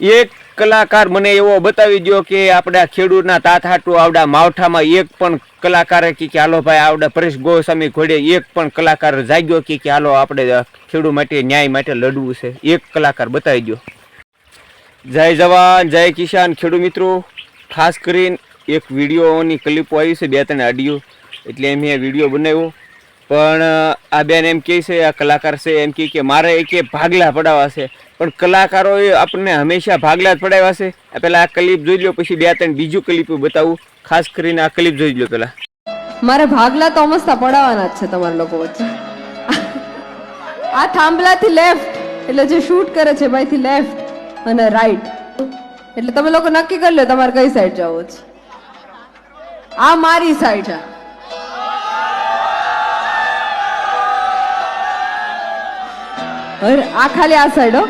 એક કલાકાર મને એવો બતાવી દો કે આપણા ખેડૂતના તાત હાટુ આવડા માવઠામાં એક પણ કલાકારે કે હાલો ભાઈ, આવડા પરેશ ગોસ્વામી ઘોડે એક પણ કલાકાર જાગ્યો કે કે હાલો આપણે ખેડૂત માટે, ન્યાય માટે લડવું છે. એક કલાકાર બતાવી દો જય જવાન, જય કિસાન ખેડૂત મિત્રો. ખાસ કરીને એક વિડીયોની ક્લિપો આવી છે, બે ત્રણ આડિયો એટલે મેં વીડિયો બનાવ્યો. પણ આ બેન એમ કહે છે, આ કલાકાર છે, એમ કહે કે મારે એ કે ભાગલા પડાવવા છે. પણ કલાકારોએ આપણને હંમેશા ભાગલા જ પડાવ્યા છે. પહેલાં આ ક્લિપ જોઈ લો પછી બે ત્રણ બીજું ક્લિપ બતાવું. ખાસ કરીને આ ક્લિપ જોઈ લો પહેલાં મારે ભાગલા તો અમસ્તા પડાવવાના જ છે તમારા લોકો વચ્ચે. આ થાંભલાથી લેફ્ટ એટલે જે શૂટ કરે છે ભાઈથી લેફ્ટ અને રાઈટ એટલે તમે લોકો નક્કી કરી લો તમારે કઈ સાઈડ જવું છે. આ મારી સાઈડ છે. અરે આ ખાલી આ સાઈડ હો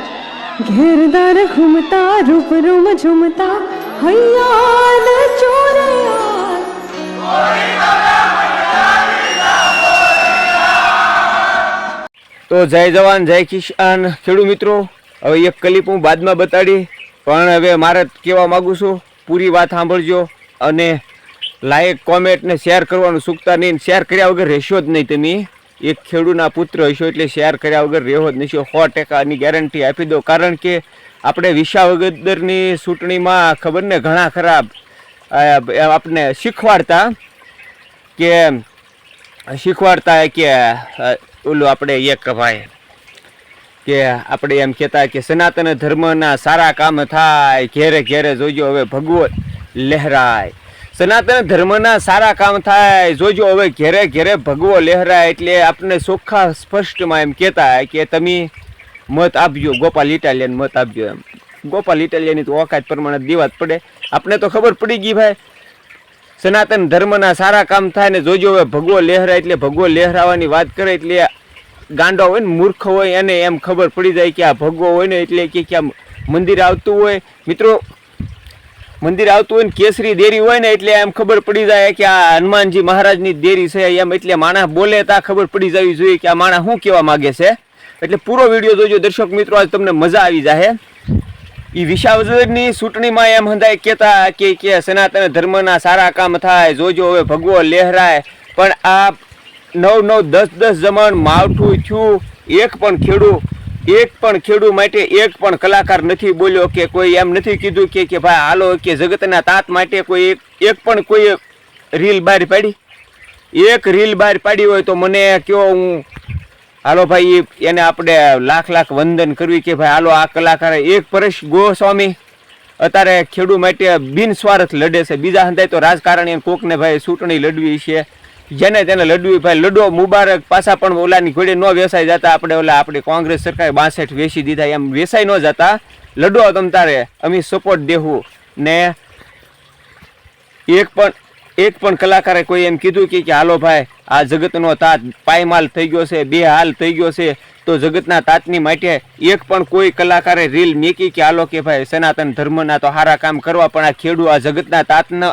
ઘેરદાર ઘૂમતા રૂપ રૂમ ઝૂમતા હૈયાલ તો જય જવાન, જય કિસાન. ખેડૂત મિત્રો, હવે એક ક્લિપ હું બાદમાં બતાડી પણ હવે મારે કહેવા માગું છું, પૂરી વાત સાંભળજો અને લાઈક કોમેન્ટ ને શેર કરવાનું ચૂકતા નહીં શેર કર્યા વગર રહેશો જ નહીં તમે. એક ખેડૂતના પુત્ર હશો એટલે શેર કર્યા વગર રહેવો જ નહીં. સો ટકાની ગેરંટી આપી દો. કારણ કે આપણે વિસાવગદરની ચૂંટણીમાં ખબર ને, ઘણા ખરાબ આપણે શીખવાડતા કે શીખવાડતા કે ઓલું આપણે એક ભાઈ કે આપણે એમ કહેતા કે સનાતન ધર્મના સારા કામ થાય, ઘેરે ઘેરે જોજો, હવે ભગવત લહેરાય. સનાતન ધર્મના સારા કામ થાય. જોજો હવે ઘેરે ઘેરે ભગવો લહેરાય એટલે આપણે ચોખ્ખા સ્પષ્ટમાં એમ કહેતા કે તમે મત આપજો, ગોપાલ ઇટાલિયન મત આપજો એમ. ગોપાલ ઇટાલિયનની તો ઓકાત પ્રમાણે દીવાત પડે. આપણે તો ખબર પડી ગઈ ભાઈ. સનાતન ધર્મના સારા કામ થાય ને જોજો હવે ભગવો લહેરાય એટલે ભગવો લહેરાવાની વાત કરે એટલે ગાંડો હોય ને મૂર્ખ હોય એને એમ ખબર પડી જાય કે આ ભગવો હોય ને એટલે કે ક્યાં મંદિર આવતું હોય. મિત્રો મંદિર આવતું હોય ને કેસરી દેરી હોય ને એટલે એમ ખબર પડી જાય કે આ હનુમાનજી મહારાજની દેરી છે એમ એટલે માણસ બોલે તા ખબર પડી જવી જોઈએ કે આ માણસ શું કહેવા માગે છે. એટલે પૂરો વીડિયો જોજો દર્શક મિત્રો, આજ તમને મજા આવી જાય એ વિસાવદરની ચૂંટણીમાં એમ હંધાય કહેતા કે કે સનાતન ધર્મના સારા કામ થાય, જોજો હવે ભગવો લહેરાય. પણ આ નવ નવ દસ દસ જમણ માવઠું થયું, એક પણ ખેડૂ એક પણ ખેડૂ માટે એક પણ કલાકાર નથી બોલ્યો કે કોઈ એમ નથી કીધું કે કે ભાઈ હાલો કે જગતના તાત માટે કોઈ એક એક પણ કોઈ રીલ બહાર પાડી? એક રીલ બહાર પાડી હોય તો મને કયો હું, હાલો ભાઈ, એને આપણે લાખ લાખ વંદન કરવી કે ભાઈ, હાલો આ કલાકાર એક પરેશ ગોસ્વામી, અત્યારે ખેડૂ માટે બિનસ્વાર્થ લડે છે. બીજા હંધાય તો રાજકારણી કોકને ભાઈ ચૂંટણી લડવી છે. જેને તેને લડવું ભાઈ લડવો મુબારક, પાછા પણ ઓલાની ઘોડે ન વેસાઈ જતા. આપણે ઓલા, આપણી કોંગ્રેસ સરકારે બાસઠ વેચી દીધા, એમ વેસાઈ ન જતા. લડો તમ તારે, અમે સપોર્ટ દેવું ને એક પણ એક પણ કલાકારે કોઈ એમ કીધું કે કે હાલો ભાઈ, આ જગતનો તાત પાયમાલ થઈ ગયો છે, બે હાલ થઈ ગયો છે, તો જગતના તાતની માટે એક પણ કોઈ કલાકારે રીલ મેકી કે હાલો કે ભાઈ, સનાતન ધર્મના તો સારા કામ કરવા, પણ આ ખેડૂ આ જગતના તાતના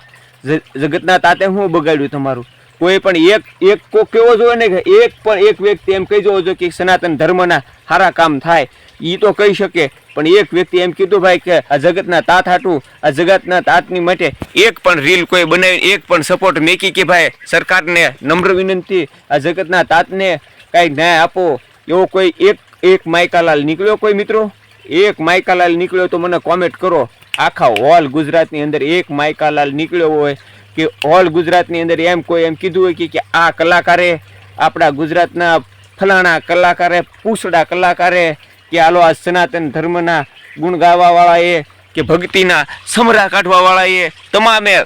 જગતના તાતે હું બગાડ્યું તમારું? કોઈ પણ એક એક કોક કેવો જોઈએ ને કે એક પણ એક વ્યક્તિ એમ કહી જવો જોઈએ કે સનાતન ધર્મના સારા કામ થાય. એ તો કહી શકે, પણ એક વ્યક્તિ એમ કીધું ભાઈ કે આ જગતના તાત હાટું, આ જગતના તાતની માટે એક પણ રીલ કોઈ બનાવી એક પણ સપોર્ટ મેકી કે ભાઈ સરકારને નમ્ર વિનંતી, આ જગતના તાતને કાંઈ ન્યાય આપો. એવો કોઈ એક એક માયકાલાલ નીકળ્યો કોઈ મિત્રો? એક માયકાલાલ નીકળ્યો તો મને કોમેન્ટ કરો. આખા હોલ ગુજરાતની અંદર એક માયકાલાલ નીકળ્યો હોય. કે ઓલ ગુજરાતની અંદર એમ કોઈ એમ કીધું હોય કે- આ કલાકારે, આપણા ગુજરાતના ફલાણા કલાકારે પૂછડા કલાકારે, કે આલો આ સનાતન ધર્મના ગુણ ગાવાવાળાએ, કે ભક્તિના સમરા કાઢવાવાળાએ તમામે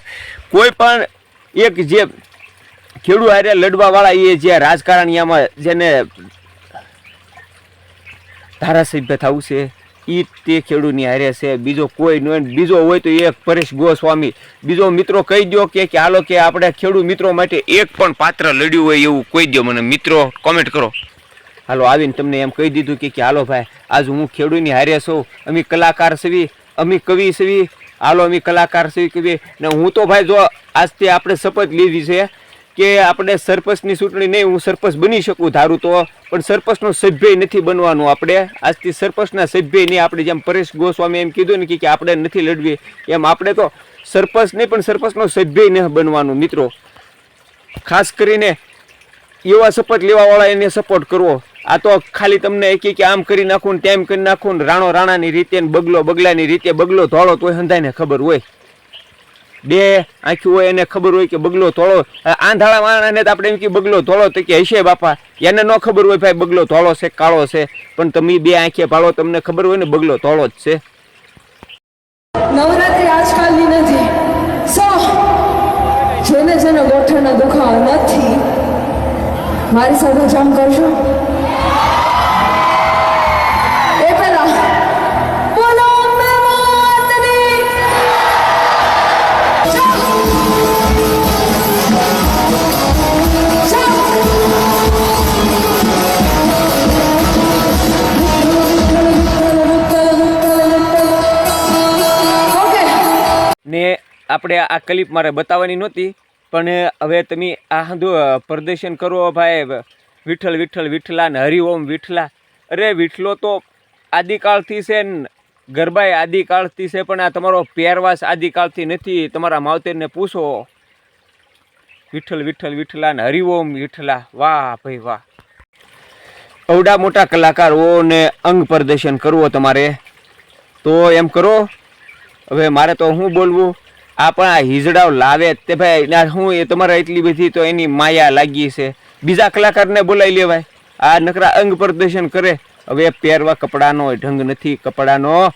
કોઈ પણ એક જે ખેડૂત હારે લડવાવાળા એ જે રાજકારણીયામાં જેને ધારાસભ્ય થવું છે એ તે ખેડૂતની હારે છે. બીજો કોઈ નહીં બીજો હોય તો એક પરેશ ગોસ્વામી. બીજો મિત્રો કહી દો કે હાલો કે આપણે ખેડૂત મિત્રો માટે એક પણ પાત્ર લડ્યું હોય એવું કહી દો મને. મિત્રો કોમેન્ટ કરો. હાલો, આવીને તમને એમ કહી દીધું કે હાલો ભાઈ, આજ હું ખેડૂતની હારે છું. અમે કલાકાર છીએ, અમે કવિ છીએ. હાલો, અમે કલાકાર છીએ, કવિ. ને હું તો ભાઈ જો આજથી આપણે શપથ લીધી છે કે આપણે સરપંચની ચૂંટણી નહીં, હું સરપંચ બની શકું ધારું તો. પણ સરપંચનો સભ્ય નથી બનવાનું આપણે. આજથી સરપંચના સભ્ય નહીં, આપણે જેમ પરેશ ગોસ્વામી એમ કીધું ને કે આપણે નથી લડવી. એમ આપણે તો સરપંચ નહીં, પણ સરપંચનો સભ્ય ન બનવાનું મિત્રો. ખાસ કરીને એવા શપથ લેવાવાળા એને સપોર્ટ કરવો. આ તો ખાલી તમને એક કે આમ કરી નાખું ને તેમ કરી નાખું ને રાણો રાણાની રીતે બગલો બગલાની રીતે બગલો ધોળો તોય હંધાઈને ખબર હોય. બે આંખ્યું હોય એને ખબર હોય કે બગલો ધોળો. આંધાળા માણસને આપણે એમ કે બગલો ધોળો. તો કે, હશે બાપા. એને ન ખબર હોય, ભાઈ, બગલો ધોળો છે, કાળો છે. પણ તમે બે આંખે ભાળો, તમને ખબર હોય ને, બગલો ધોળો જ છે. નવરાત્રી આજકાલની નથી. સો, જેને જેને ગોઠણના દુખાવા નથી, મારી સાથે જામ કરશો આપણે આ ક્લિપ મારે બતાવવાની નહોતી, પણ હવે તમે આ પ્રદર્શન કરો ભાઈ વિઠ્ઠલ વિઠ્ઠલ, વિઠ્ઠલા ને હરિઓમ વિઠ્ઠલા. અરે વિઠ્ઠલો તો આદિકાળથી છે ને, ગરબાએ આદિકાળથી છે, પણ આ તમારો પહેરવાસ આદિકાળથી નથી, તમારા માવતરને પૂછો. વિઠ્ઠલ વિઠ્ઠલ, વિઠ્ઠલા ને હરિઓમ વિઠ્ઠલા. વાહ ભાઈ વાહ. અવડા મોટા કલાકારોને અંગ પ્રદર્શન કરવો તમારે. તો એમ કરો, હવે મારે તો શું બોલવું? આ પણ આ હિજડાઓ લાવે તે ભાઈ હું એ તમારે એટલી બધી તો એની માયા લાગી છે. બીજા કલાકારને બોલાવી લેવાય. આ નકરા અંગ પ્રદર્શન કરે. હવે પહેરવા કપડાનો ઢંગ નથી, કપડાનો.